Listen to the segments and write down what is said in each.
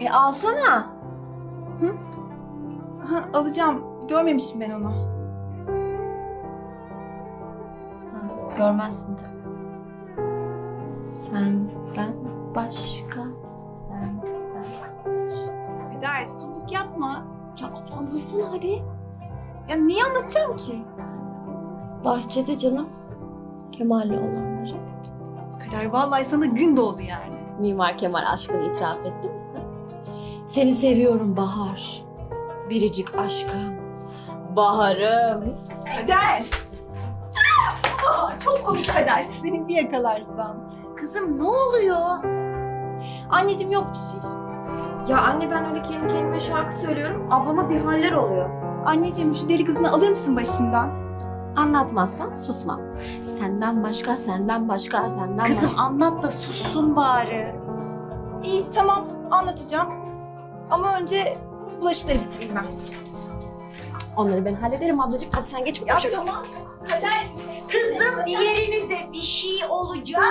E alsana. Ha, alacağım. Görmemişim ben onu. Ha, görmezsin tabii. Senden başka, senden başka. Kader, suluk yapma. Ya abla anlatsana hadi. Ya niye anlatacağım ki? Bahçede canım. Kemal'le olanları. Kader, vallahi sana gün doğdu yani. Mimar Kemal aşkını itiraf etti mi? Seni seviyorum Bahar. Biricik aşkım. Baharım. Kader! Aa, çok komik Kader. Seni bir yakalarsam. Kızım ne oluyor? Anneciğim yok bir şey. Ya anne ben öyle kendi kendime şarkı söylüyorum. Ablama bir haller oluyor. Anneciğim şu deli kızını alır mısın başımdan? Anlatmazsan susmam. Senden başka, senden başka, senden Kızım başka. anlat da sussun bari. İyi tamam anlatacağım. Ama önce bulaşıkları bitireyim ben. Onları ben hallederim ablacığım. Hadi sen geç Ya bakalım şöyle. tamam. Kader kızım bir yerinize bir şey olacak.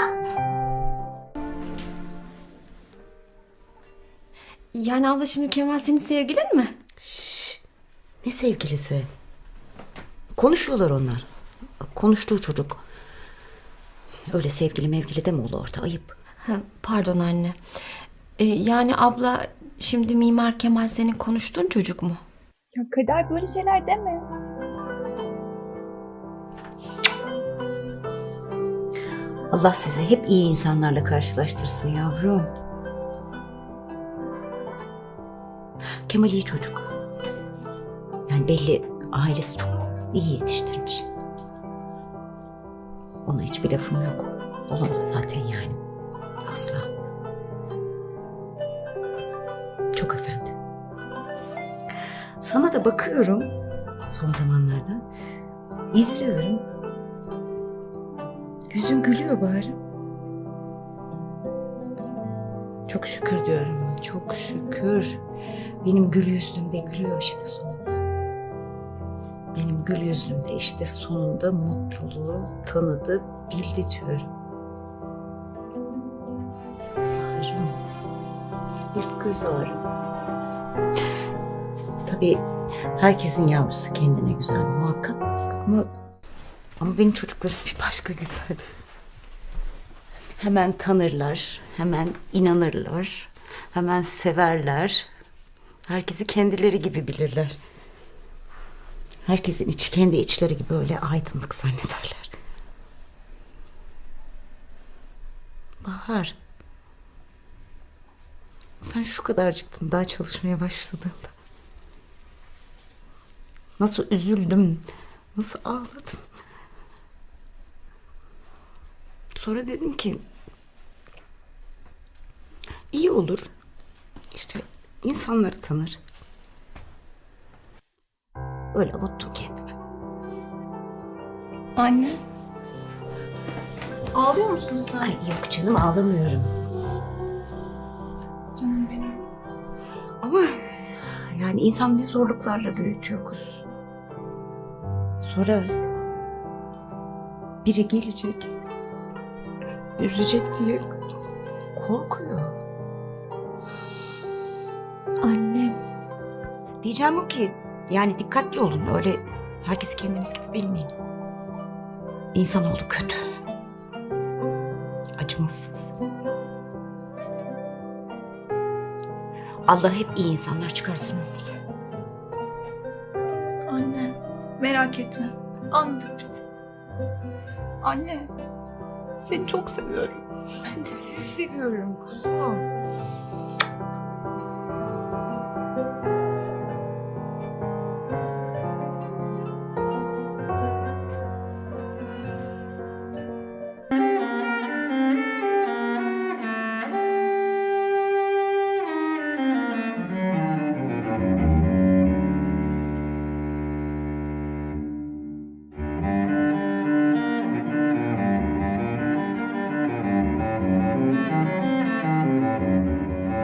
Yani abla şimdi Kemal senin sevgilin mi? Şşş. Ne sevgilisi? Konuşuyorlar onlar. Konuştuğu çocuk. Öyle sevgili mevgili de mi olur orada? Ayıp. Ha, pardon anne. Ee, yani abla şimdi Mimar Kemal senin konuştuğun çocuk mu? Ya Kader böyle şeyler deme. Allah sizi hep iyi insanlarla karşılaştırsın yavrum. Kemal iyi çocuk. Yani belli ailesi çok iyi yetiştirmiş. Ona hiçbir lafım yok. Olamaz zaten yani. Asla. Çok efendi. Sana da bakıyorum son zamanlarda. izliyorum. Yüzün gülüyor bari. Çok şükür diyorum. Çok şükür. Benim gül yüzlüm de gülüyor işte sonunda. Benim gül yüzlüm de işte sonunda mutluluğu tanıdı, bildi diyorum. Baharım. Bir göz ağrım. Tabii herkesin yavrusu kendine güzel muhakkak ama ama benim çocuklarım bir başka güzel. Hemen tanırlar, hemen inanırlar, hemen severler. Herkesi kendileri gibi bilirler. Herkesin içi kendi içleri gibi öyle aydınlık zannederler. Bahar. Sen şu kadarcıktın daha çalışmaya başladığında. Nasıl üzüldüm, nasıl ağladım. Sonra dedim ki olur. İşte insanları tanır. Öyle avuttum kendimi. Anne. Ağlıyor musun sen? Ay yok canım ağlamıyorum. Canım benim. Ama yani insan ne zorluklarla büyütüyor kız. Sonra biri gelecek, üzecek diye korkuyor. Diyeceğim o ki yani dikkatli olun öyle herkes kendiniz gibi bilmeyin. İnsanoğlu kötü. Acımasız. Allah hep iyi insanlar çıkarsın önümüze. Anne. Merak etme. Anladık biz. Anne. Seni çok seviyorum. Ben de sizi seviyorum kuzum.